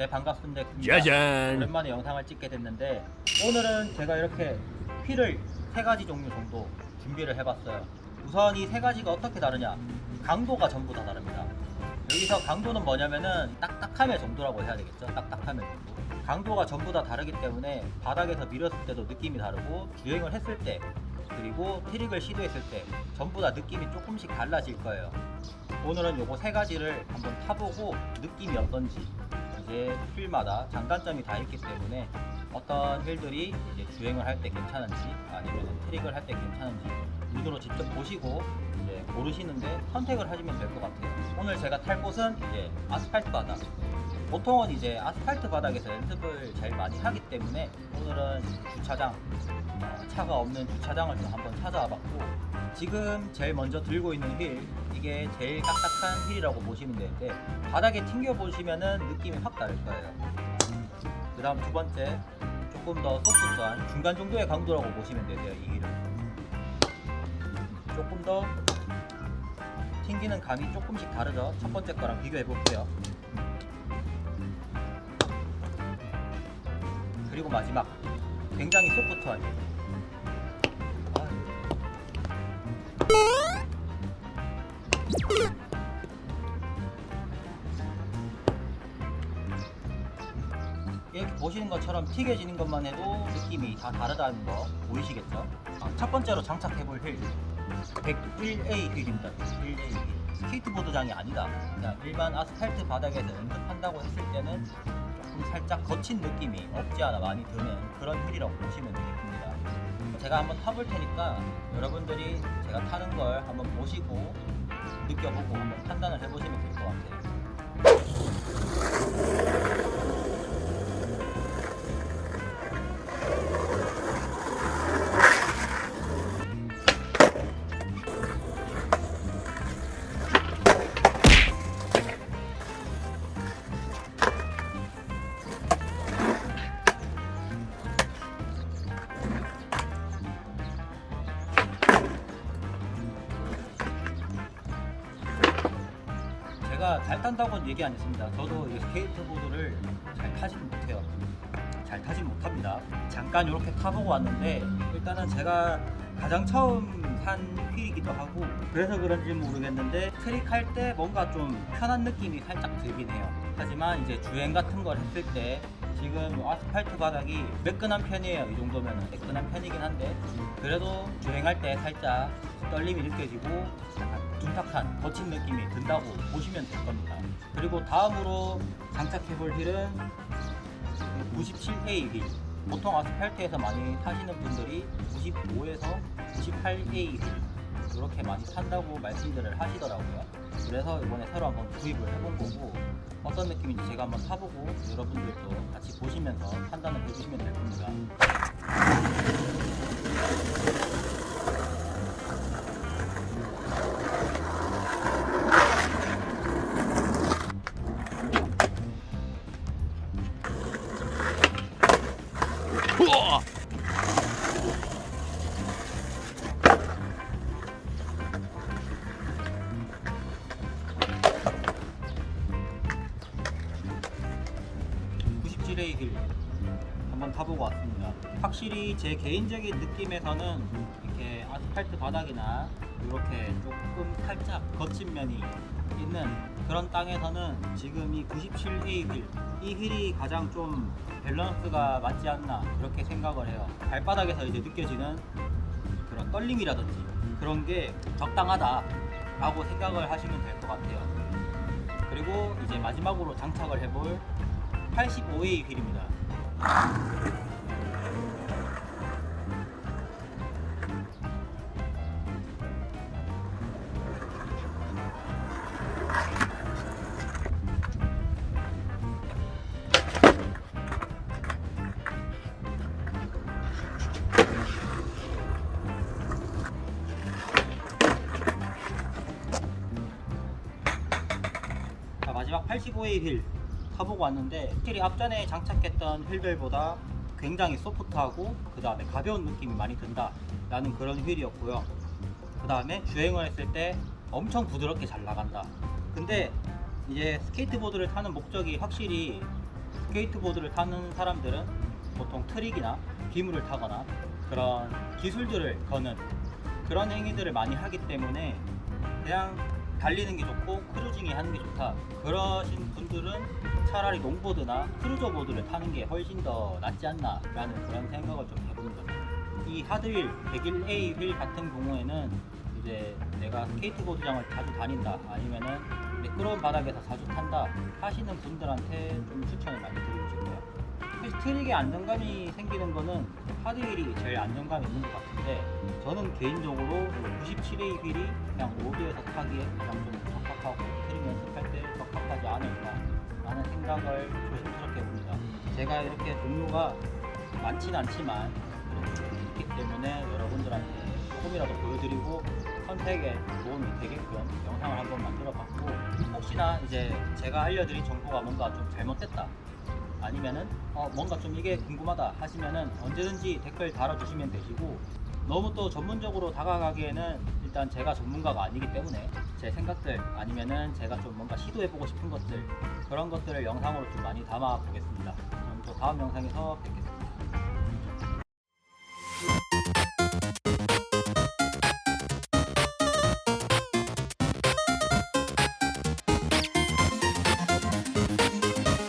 네 반갑습니다. 짜잔. 오랜만에 영상을 찍게 됐는데 오늘은 제가 이렇게 휠을 세 가지 종류 정도 준비를 해봤어요. 우선 이 세 가지가 어떻게 다르냐? 강도가 전부 다 다릅니다. 여기서 강도는 뭐냐면은 딱딱함의 정도라고 해야 되겠죠? 딱딱함의 정도. 강도가 전부 다 다르기 때문에 바닥에서 밀었을 때도 느낌이 다르고 주행을 했을 때 그리고 트릭을 시도했을 때 전부 다 느낌이 조금씩 달라질 거예요. 오늘은 요거 세 가지를 한번 타보고 느낌이 어떤지 이제 휠마다 장단점이 다 있기 때문에 어떤 휠들이 이제 주행을 할 때 괜찮은지 아니면 트릭을 할 때 괜찮은지 눈으로 직접 보시고 이제 고르시는데 선택을 하시면 될 것 같아요. 오늘 제가 탈 곳은 이제 아스팔트 바닥. 보통은 이제 아스팔트 바닥에서 연습을 제일 많이 하기 때문에 오늘은 주차장, 어, 차가 없는 주차장을 좀 한번 찾아봤고 지금 제일 먼저 들고 있는 휠 이게 제일 딱딱한 휠이라고 보시면 되는데 바닥에 튕겨 보시면은 느낌이 확 다를 거예요. 그 다음 두 번째 조금 더 소프트한 중간 정도의 강도라고 보시면 되세요 이 휠은. 조금 더 튕기는 감이 조금씩 다르죠? 첫 번째 거랑 비교해 볼게요. 그리고 마지막 굉장히 소프트한 이렇게 보시는 것처럼 튀겨지는 것만 해도 느낌이 다 다르다는 거 보이시겠죠? 아, 첫 번째로 장착해 볼 휠. 101A 휠입니다. 101A 휠. 스케이트보드장이 아니다. 그냥 일반 아스팔트 바닥에서 연습한다고 했을 때는 조금 살짝 거친 느낌이 없지 않아 많이 드는 그런 휠이라고 보시면 되겠습니다. 제가 한번 타볼 테니까 여러분들이 제가 타는 걸 한번 보시고 느껴보고 한번 판단을 해보시면 될 것 같아요. 제가 잘 탄다고는 얘기 안 했습니다. 저도 이 스케이트보드를 잘 타지는 못해요. 잘 타진 못합니다. 잠깐 이렇게 타보고 왔는데 일단은 제가 가장 처음 산 휠이기도 하고 그래서 그런지 모르겠는데 트릭할 때 뭔가 좀 편한 느낌이 살짝 들긴 해요. 하지만 이제 주행 같은 걸 했을 때 지금 아스팔트 바닥이 매끈한 편이에요. 이 정도면 매끈한 편이긴 한데 그래도 주행할 때 살짝 떨림이 느껴지고 둔탁한 거친 느낌이 든다고 보시면 될 겁니다. 그리고 다음으로 장착해 볼 휠은 97A 휠. 보통 아스팔트에서 많이 타시는 분들이 95에서 98A 휠 이렇게 많이 탄다고 말씀들을 하시더라고요. 그래서 이번에 새로 한번 구입을 해본 거고 어떤 느낌인지 제가 한번 타보고 여러분들도 같이 보시면서 판단을 해주시면 될 겁니다. 구 97A 길 한번 타보고 왔습니다. 확실히 제 개인적인 느낌에서는 이렇게 아스팔트 바닥이나 이렇게 조금 살짝 거친 면이 있는 그런 땅에서는 지금 이 97A 휠, 이 휠이 가장 좀 밸런스가 맞지 않나 그렇게 생각을 해요. 발바닥에서 이제 느껴지는 그런 떨림이라든지 그런 게 적당하다라고 생각을 하시면 될 것 같아요. 그리고 이제 마지막으로 장착을 해볼 85A 휠입니다. 자, 마지막 85A 휠 타보고 왔는데 확실히 앞전에 장착했던 휠들보다 굉장히 소프트하고 그 다음에 가벼운 느낌이 많이 든다 라는 그런 휠이었고요. 그 다음에 주행을 했을 때 엄청 부드럽게 잘 나간다. 근데 이제 스케이트보드를 타는 목적이 확실히 스케이트보드를 타는 사람들은 보통 트릭이나 기물을 타거나 그런 기술들을 거는 그런 행위들을 많이 하기 때문에 그냥 달리는 게 좋고 크루징이 하는 게 좋다. 그러신 분들은 차라리 롱보드나 크루저 보드를 타는 게 훨씬 더 낫지 않나 라는 그런 생각을 좀 해보는 거죠 이 하드윌 101A 휠 같은 경우에는 이제 내가 스케이트보드장을 자주 다닌다 아니면은 미끄러운 바닥에서 자주 탄다 하시는 분들한테 좀 추천을 많이 드리고 싶어요 트릭에 안정감이 생기는 거는 하드 휠이 제일 안정감이 있는 것 같은데 저는 개인적으로 97A 휠이 그냥 로드에서 타기에 가장 좀 적합하고 트릭 연습할 때 적합하지 않을까 라는 생각을 조심스럽게 봅니다. 제가 이렇게 종류가 많진 않지만 있기 때문에 여러분들한테 조금이라도 보여드리고 선택에 도움이 되게끔 영상을 한번 만들어 봤고 혹시나 이제 제가 알려드린 정보가 뭔가 좀 잘못됐다 아니면은 어, 뭔가 좀 이게 궁금하다 하시면은 언제든지 댓글 달아주시면 되시고 너무 또 전문적으로 다가가기에는 일단 제가 전문가가 아니기 때문에 제 생각들 아니면은 제가 좀 뭔가 시도해보고 싶은 것들 그런 것들을 영상으로 좀 많이 담아 보겠습니다. 그럼 또 다음 영상에서 뵙겠습니다.